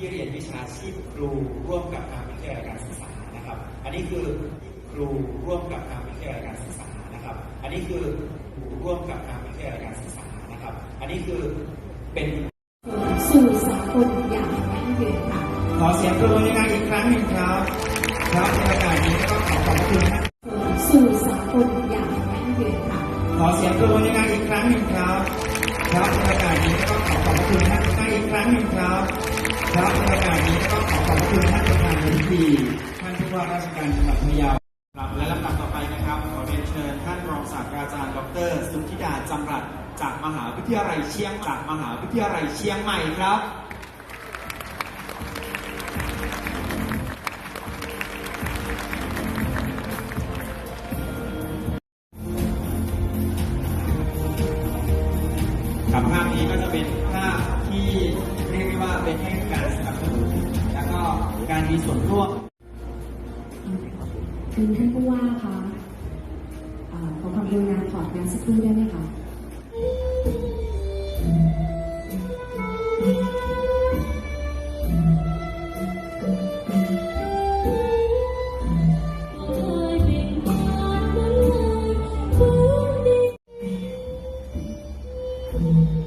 ที่เรียนวิชาชีพครูร่วมกับทางวิทยาลัยการศึกษานะครับ อันนี้คือครูร่วมกับทางวิทยาลัยการศึกษานะครับ อันนี้คือครูร่วมกับทางวิทยาลัยการศึกษานะครับ อันนี้คือเป็นสู่สังคมอย่างยั่งยืนค่ะขอเสียงปรบมือดังๆอีกครั้งหนึ่งครับครับในโอกาสนี้ก็ขอขอบคุณท่านสู่สังคมอย่างยั่งยืนค่ะขอเสียงปรบมือดังๆอีกครั้งหนึ่งครับครับในโอกาสนี้ก็ขอขอบคุณท่านท่านอีกครั้งหนึ่งครับ ครับในโอกาสนี้ก็ขอขอบคุณท่านประธานในพิธีท่านผู้ว่าราชการจังหวัดพะเยาครับและลำดับต่อไปนะครับ ขอเรียนเชิญท่านรองศาสตราจารย์ ดร สุทธิดาจำรัดจากมหาวิทยาลัยเชียงจากมหาวิทยาลัยเชียงใหม่ครับครับภาพนี้ก็จะเป็นภาพที่เรียกได้ว่าเป็นให้การ มีส่วนร่วมถึงท่านผู้ว่าคะขอความกรุณาถอดงานสักครู่ได้ไหมคะ嗯。